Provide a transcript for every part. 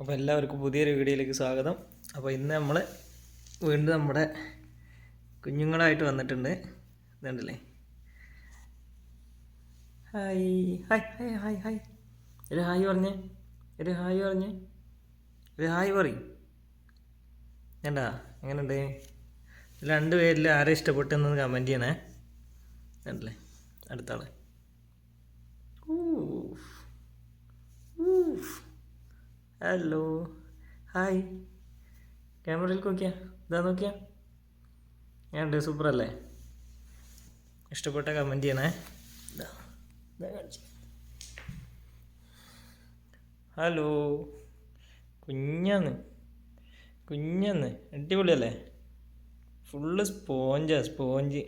അപ്പോൾ എല്ലാവർക്കും പുതിയൊരു വീഡിയോയിലേക്ക് സ്വാഗതം. അപ്പോൾ ഇന്ന് നമ്മൾ വീണ്ടും നമ്മുടെ കുഞ്ഞുങ്ങളായിട്ട് വന്നിട്ടുണ്ട്. ഇതുണ്ടല്ലേ? Hi. Hi hi hi hi. ഒരു ഹായ് പറഞ്ഞേ. ഒരു ഹായ് പറഞ്ഞേ. ഒരു ഹായ് പറയും. വേണ്ടാ എങ്ങനെയുണ്ട് രണ്ട് പേരിൽ ആരെ ഇഷ്ടപ്പെട്ടെന്ന് കമന്റ് ചെയ്യണേ. കണ്ടല്ലേ അടുത്ത ആൾ. ഊഫ്. ഊഫ്. ഹലോ ഹായ് ക്യാമറയിൽ നോക്കിയാ? ഇതാ നോക്കിയാ? ഞാനുണ്ട് സൂപ്പർ അല്ലേ ഇഷ്ടപ്പെട്ട കമന്റ് ചെയ്യണേ. ഹലോ കുഞ്ഞാന്ന്. കുഞ്ഞാന്ന്. അടിപൊളിയല്ലേ? ഫുള്ള് സ്പോഞ്ചാ സ്പോഞ്ച്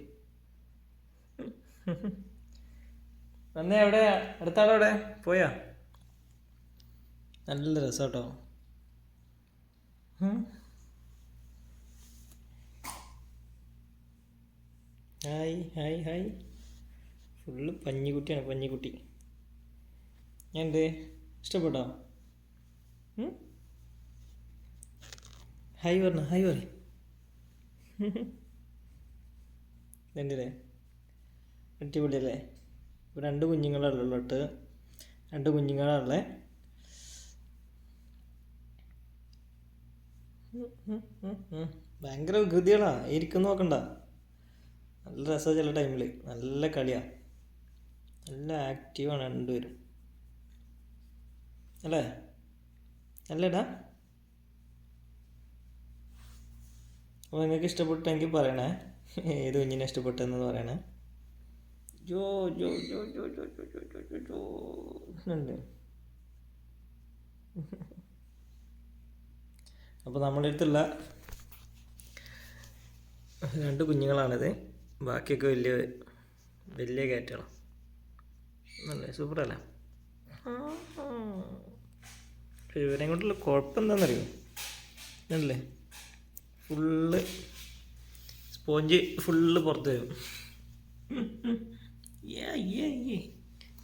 വന്നേ എവിടെ അടുത്ത ആളെവിടെ പോയാ? നല്ല രസം കേട്ടോ ഹായ് ഹായ് ഹായ്. ഫുള്ള് പഞ്ഞിക്കുട്ടിയാണ് പഞ്ഞിക്കുട്ടി. എന്ത് ഇഷ്ടപ്പെട്ടോ? ഹായ് പറഞ്ഞ ഹായ് പറ എന്തില്ലേ അടിപൊളിയല്ലേ? ഇപ്പോൾ രണ്ട് ഇട്ട് രണ്ട് കുഞ്ഞുങ്ങളുള്ളേ ഭയങ്കര വികൃതികളാ ഇരിക്കുന്ന നോക്കണ്ട. നല്ല രസമാണ് ചില ടൈമിൽ നല്ല കളിയാ. നല്ല ആക്റ്റീവാണ് രണ്ടുപേരും. അല്ലേ? അല്ലേടാ? അപ്പോൾ നിങ്ങൾക്ക് ഇഷ്ടപ്പെട്ടെങ്കിൽ പറയണേ. ഏത് കുഞ്ഞിനെ ഇഷ്ടപ്പെട്ടെന്ന് പറയണേ. ജോ ജോ ജോ ജോ ജോ ജോ ജോ ജോ ജോ. ഉണ്ട്. അപ്പോൾ നമ്മുടെ അടുത്തുള്ള രണ്ട് കുഞ്ഞുങ്ങളാണിത്. ബാക്കിയൊക്കെ വലിയ വലിയ കയറ്റണം നല്ല സൂപ്പറല്ലേ? അല്ലേ ഇവരെയും കൊണ്ടുള്ള കുഴപ്പം എന്താണെന്നറിയോ ഫുള്ള് സ്പോഞ്ച് ഫുള്ള് പുറത്ത് വരും.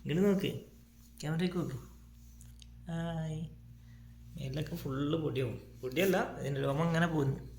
ഇങ്ങോട്ട് നോക്ക്. ക്യാമറയ്ക്ക് നോക്ക്. ഹായ് മേലൊക്കെ ഫുള്ള് പൊടിയാവും. പൊടിയല്ല അതിന്റെ രോമം ഇങ്ങനെ പോകുന്നു